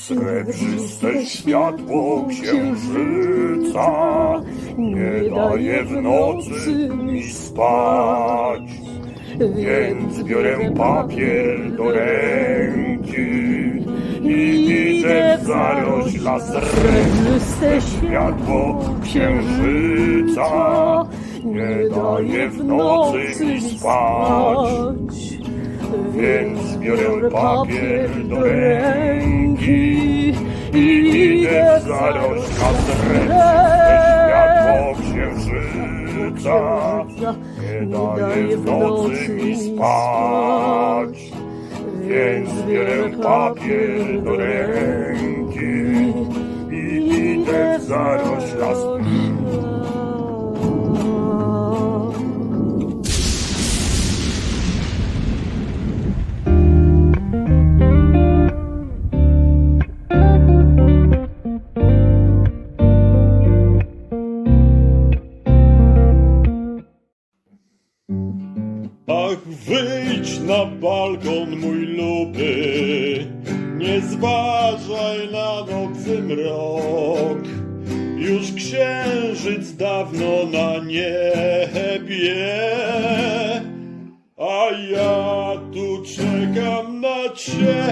Srebrzyste światło księżyca nie daje w nocy mi spać. Więc biorę papier do ręki i idę w zarośla srebrzyste światło księżyca nie daje w nocy mi spać. Więc biorę papier do ręki i idę w zarośla srebrzyste światło księżyca nie daje w nocy mi spać. Więc biorę papier do ręki i idę w zarośla Ach, wyjdź na balkon, mój luby, nie zważaj na nocy mrok. Już księżyc dawno na niebie, a ja tu czekam na ciebie.